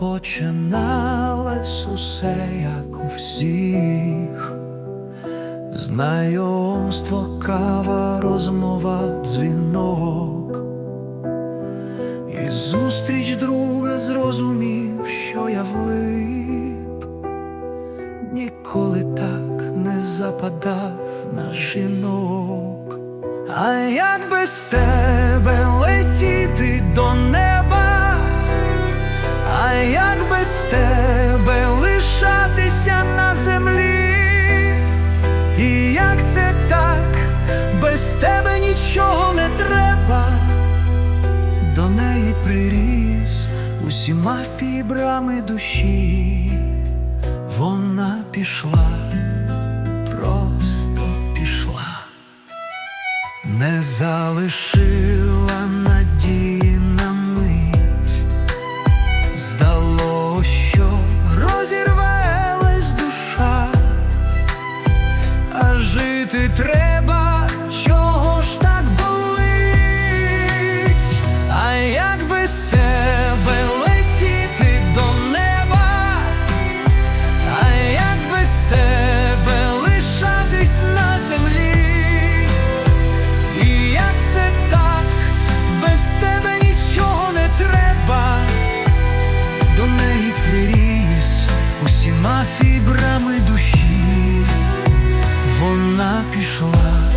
починалось усе, як у всіх. Знайомство, кава, розмова, дзвінок. І зустріч друга зрозумів, що я влип, ніколи так не западав на жінок. А як без тебе летіти до неба? Усіма фібрами душі, вона пішла, просто пішла, не залишила надії на що розірвалась душа, а жити треба, фібрами душі, вона пішла,